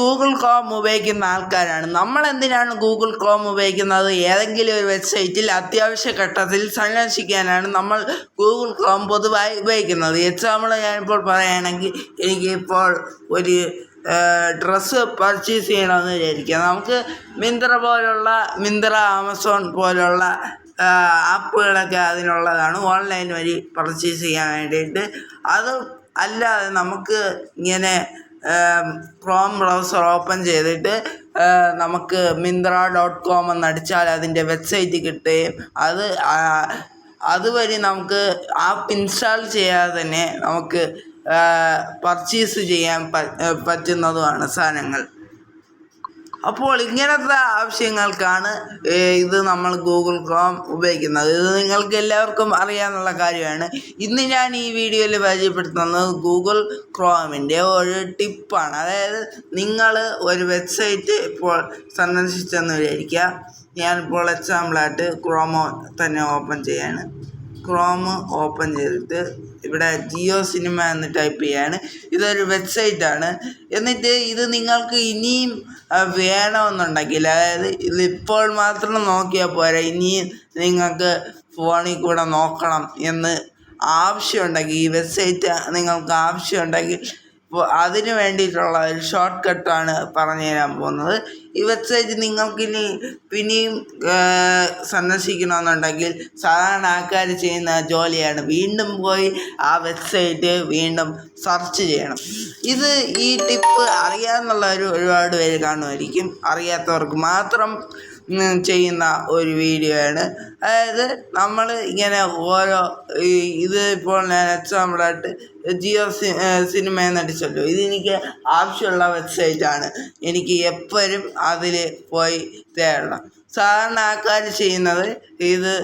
Google Chrome ഉപയോഗിക്കുന്ന ആൾക്കാരാണ്. നമ്മൾ എന്തിനാണ് ഗൂഗിൾ ക്രോം ഉപയോഗിക്കുന്നത്? ഏതെങ്കിലും ഒരു വെബ്സൈറ്റിൽ അത്യാവശ്യ ഘട്ടത്തിൽ സന്ദർശിക്കാനാണ് നമ്മൾ ഗൂഗിൾ ക്രോം പൊതുവായി ഉപയോഗിക്കുന്നത്. എക്സാമ്പിൾ ഞാനിപ്പോൾ പറയുകയാണെങ്കിൽ എനിക്കിപ്പോൾ ഒരു ഡ്രസ്സ് പർച്ചേസ് ചെയ്യണമെന്ന് വിചാരിക്കുക നമുക്ക് മിന്ത്ര പോലുള്ള മിന്ത്ര ആമസോൺ പോലുള്ള ആപ്പുകളൊക്കെ അതിനുള്ളതാണ് ഓൺലൈൻ വഴി പർച്ചേസ് ചെയ്യാൻ വേണ്ടിയിട്ട്. അത് അല്ലാതെ നമുക്ക് ഇങ്ങനെ ക്രോം ബ്രൗസർ ഓപ്പൺ ചെയ്തിട്ട് നമുക്ക് മിന്ത്ര ഡോട്ട് കോം എന്നടിച്ചാൽ അതിന്റെ വെബ്സൈറ്റ് കിട്ടുകയും അത് അതുവഴി നമുക്ക് ആപ്പ് ഇൻസ്റ്റാൾ ചെയ്യാതെ തന്നെ നമുക്ക് പർച്ചേസ് ചെയ്യാൻ പറ്റുന്നതുമാണ് സാധനങ്ങൾ. അപ്പോൾ ഇങ്ങനത്തെ ആവശ്യങ്ങൾക്കാണ് ഇത് നമ്മൾ ഗൂഗിൾ ക്രോം ഉപയോഗിക്കുന്നത്. ഇത് നിങ്ങൾക്ക് എല്ലാവർക്കും അറിയാമെന്നുള്ള കാര്യമാണ്. ഇന്ന് ഞാൻ ഈ വീഡിയോയിൽ പരിചയപ്പെടുത്തുന്നത് ഗൂഗിൾ ക്രോമിന്റെ ഒരു ടിപ്പാണ്. അതായത് നിങ്ങൾ ഒരു വെബ്സൈറ്റ് ഇപ്പോൾ സന്ദർശിച്ചെന്ന് വിചാരിക്കുക. ഞാനിപ്പോൾ എക്സാമ്പിളായിട്ട് ക്രോമോ തന്നെ ഓപ്പൺ ചെയ്യാണ്. ക്രോം ഓപ്പൺ ചെയ്തിട്ട് ഇവിടെ ജിയോ സിനിമ എന്ന് ടൈപ്പ് ചെയ്യാണ്. ഇതൊരു വെബ്സൈറ്റാണ് എന്നിട്ട് ഇത് നിങ്ങൾക്ക് ഇനിയും വേണമെന്നുണ്ടെങ്കിൽ അതായത് ഇതിപ്പോൾ മാത്രം നോക്കിയാൽ പോരാ ഇനിയും നിങ്ങൾക്ക് ഫോണിൽ കൂടെ നോക്കണം എന്ന് ആവശ്യമുണ്ടെങ്കിൽ ഈ വെബ്സൈറ്റ് നിങ്ങൾക്ക് ആവശ്യമുണ്ടെങ്കിൽ അതിന് വേണ്ടിയിട്ടുള്ള ഒരു ഷോർട്ട് കട്ടാണ് പറഞ്ഞു തരാൻ പോകുന്നത്. ഈ വെബ്സൈറ്റ് നിങ്ങൾക്കിനി പിന്നെയും സന്ദർശിക്കണമെന്നുണ്ടെങ്കിൽ സാധാരണ ആൾക്കാർ ചെയ്യുന്ന ജോലിയാണ്. വീണ്ടും പോയി ആ വെബ്സൈറ്റ് വീണ്ടും സെർച്ച് ചെയ്യണം. ഇത് ഈ ടിപ്പ് അറിയാമെന്നുള്ളവർ ഒരുപാട് പേര് കാണുമായിരിക്കും. അറിയാത്തവർക്ക് മാത്രം ചെയ്യുന്ന ഒരു വീഡിയോ ആണ്. അതായത് നമ്മൾ ഇങ്ങനെ ഓരോ ഇത് ഇപ്പോൾ ഞാൻ എക്സാമ്പിളായിട്ട് ജിയോ സി സിനിമ നടിച്ചല്ലോ. ഇതെനിക്ക് ആവശ്യമുള്ള വെബ്സൈറ്റാണ്. എനിക്ക് എപ്പോഴും അതിൽ പോയി തേടണം. സാധാരണ ആൾക്കാർ ചെയ്യുന്നത് ഇത്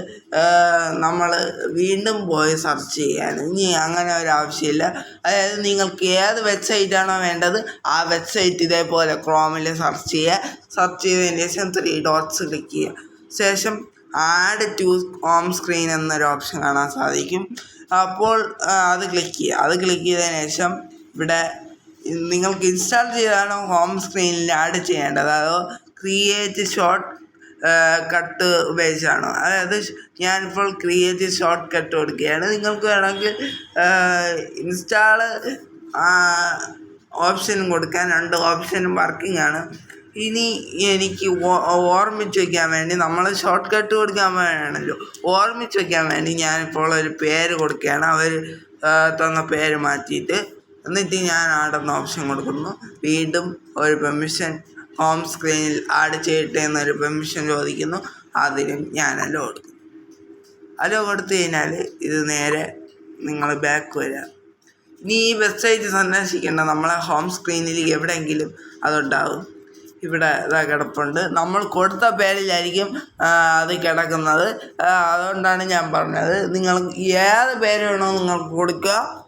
നമ്മൾ വീണ്ടും പോയി സെർച്ച് ചെയ്യാൻ. ഇനി അങ്ങനെ ഒരു ആവശ്യമില്ല. അതായത് നിങ്ങൾക്ക് ഏത് വെബ്സൈറ്റാണോ വേണ്ടത് ആ വെബ്സൈറ്റ് ഇതേപോലെ ക്രോമിൽ സെർച്ച് ചെയ്യുക സെർച്ച് ചെയ്തതിന് ശേഷം ത്രീ ഡോട്ട്സ് ക്ലിക്ക് ചെയ്യുക ശേഷം ആഡ് ടു ഹോം സ്ക്രീൻ എന്നൊരു ഓപ്ഷൻ കാണാൻ സാധിക്കും. അപ്പോൾ അത് ക്ലിക്ക് ചെയ്യുക. അത് ക്ലിക്ക് ചെയ്തതിന് ശേഷം ഇവിടെ നിങ്ങൾക്ക് ഇൻസ്റ്റാൾ ചെയ്താണ് ഹോം സ്ക്രീനിൽ ആഡ് ചെയ്യേണ്ടത്. അതോ ക്രിയേറ്റ് ഷോർട്ട് കട്ട് ഉപയോഗിച്ചാണ് അതായത് ഞാനിപ്പോൾ ക്രിയേറ്റ് ഷോർട്ട് കട്ട് കൊടുക്കുകയാണ്. നിങ്ങൾക്ക് വേണമെങ്കിൽ ഇൻസ്റ്റാൾ ഓപ്ഷനും കൊടുക്കാൻ. രണ്ട് ഓപ്ഷനും വർക്കിംഗ് ആണ്. ഇനി എനിക്ക് ഓർമ്മിച്ച് വയ്ക്കാൻ വേണ്ടി നമ്മൾ ഷോർട്ട് കട്ട് കൊടുക്കാൻ വേണമല്ലോ. ഓർമ്മിച്ച് വയ്ക്കാൻ വേണ്ടി ഞാനിപ്പോൾ ഒരു പേര് കൊടുക്കുകയാണ്. അവർ തന്ന പേര് മാറ്റിയിട്ട് എന്നിട്ട് ഞാൻ ആടുന്ന ഓപ്ഷൻ കൊടുക്കുന്നു. വീണ്ടും ഒരു പെർമിഷൻ ഹോം സ്ക്രീനിൽ ആഡ് ചെയ്യട്ടെ എന്നൊരു പെർമിഷൻ ചോദിക്കുന്നു. അതിനും ഞാൻ അലോ കൊടുക്കും അലോ കൊടുത്തു കഴിഞ്ഞാൽ ഇത് നേരെ നിങ്ങൾ ബാക്ക് വരിക ഇനി ഈ വെബ്സൈറ്റ് സന്ദർശിക്കേണ്ട നമ്മളെ ഹോം സ്ക്രീനിൽ എവിടെയെങ്കിലും അതുണ്ടാകും ഇവിടെ ഇതാ കിടപ്പുണ്ട്. നമ്മൾ കൊടുത്ത പേരിലായിരിക്കും അത് കിടക്കുന്നത്. അതുകൊണ്ടാണ് ഞാൻ പറഞ്ഞത്. നിങ്ങൾ ഏത് പേര് വേണോ നിങ്ങൾക്ക് കൊടുക്കുക.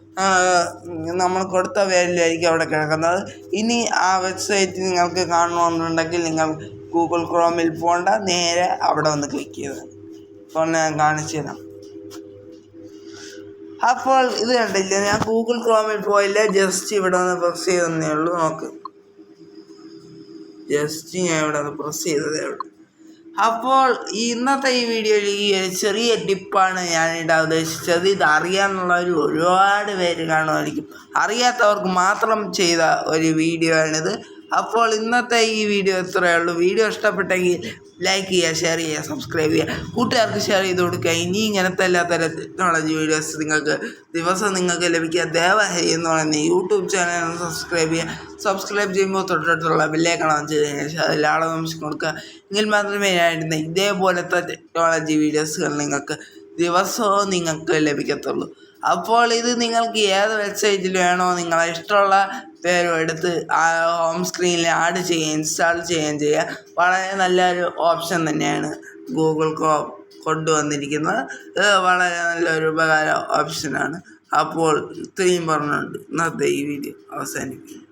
നമ്മൾ കൊടുത്ത പേരിലായിരിക്കും അവിടെ കിടക്കുന്നത്. ഇനി ആ വെബ്സൈറ്റ് നിങ്ങൾക്ക് കാണണമെന്നുണ്ടെങ്കിൽ നിങ്ങൾ ഗൂഗിൾ ക്രോമിൽ പോകേണ്ട നേരെ അവിടെ വന്ന് ക്ലിക്ക് ചെയ്ത്. അപ്പോൾ ഞാൻ കാണിച്ചു തരാം. അപ്പോൾ ഇത് കണ്ടില്ല? ഞാൻ ഗൂഗിൾ ക്രോമിൽ പോയില്ല. ജസ്റ്റ് ഇവിടെ വന്ന് പ്രസ് ചെയ്തേ ഉള്ളൂ. നോക്ക്. ജസ്റ്റ് ഞാൻ ഇവിടെ ഒന്ന് പ്രസ് ചെയ്തതേ ഉള്ളൂ. അപ്പോൾ ഇന്നത്തെ ഈ വീഡിയോയിൽ ഈ ഒരു ചെറിയ ടിപ്പാണ് ഞാൻ ഇടാൻ ഉദ്ദേശിച്ചത്. ഇത് അറിയാമെന്നുള്ളവർ ഒരുപാട് പേര് കാണുമായിരിക്കും. അറിയാത്തവർക്ക് മാത്രം ചെയ്ത ഒരു വീഡിയോ ആണിത് അപ്പോൾ ഇന്നത്തെ ഈ വീഡിയോ ഇത്രയേ ഉള്ളൂ. വീഡിയോ ഇഷ്ടപ്പെട്ടെങ്കിൽ ലൈക്ക് ചെയ്യുക ഷെയർ ചെയ്യുക സബ്സ്ക്രൈബ് ചെയ്യുക. കൂട്ടുകാർക്ക് ഷെയർ ചെയ്ത് കൊടുക്കുക. ഇനി ഇങ്ങനത്തെ എല്ലാ തരം ടെക്നോളജി വീഡിയോസ് നിങ്ങൾക്ക് ദിവസം നിങ്ങൾക്ക് ലഭിക്കുക. ദയവായി എന്ന് പറയുന്ന യൂട്യൂബ് ചാനൽ സബ്സ്ക്രൈബ് ചെയ്യുക. സബ്സ്ക്രൈബ് ചെയ്യുമ്പോൾ തൊട്ടടുത്തുള്ള ബില്ലേക്കണം ചെയ്ത് കഴിഞ്ഞാൽ അതിലാളെ നിമിഷം കൊടുക്കുക. എങ്കിൽ മാത്രമേ ഞാനിടുന്ന ഇതേപോലത്തെ ടെക്നോളജി വീഡിയോസുകൾ നിങ്ങൾക്ക് ദിവസവും നിങ്ങൾക്ക് ലഭിക്കത്തുള്ളൂ. അപ്പോൾ ഇത് നിങ്ങൾക്ക് ഏത് വെബ്സൈറ്റിൽ വേണോ നിങ്ങളെ ഇഷ്ടമുള്ള പേരും എടുത്ത് ആ ഹോം സ്ക്രീനിൽ ആഡ് ചെയ്യുക ഇൻസ്റ്റാൾ ചെയ്യുകയും ചെയ്യുക. വളരെ നല്ലൊരു ഓപ്ഷൻ തന്നെയാണ് ഗൂഗിൾ ക്രോം കൊണ്ടുവന്നിരിക്കുന്നത്. ഇത് വളരെ നല്ലൊരു ഉപകാര ഓപ്ഷനാണ് അപ്പോൾ ഇത്രയും പറഞ്ഞുകൊണ്ട് ഇന്നത്തെ ഈ വീഡിയോ അവസാനിപ്പിക്കും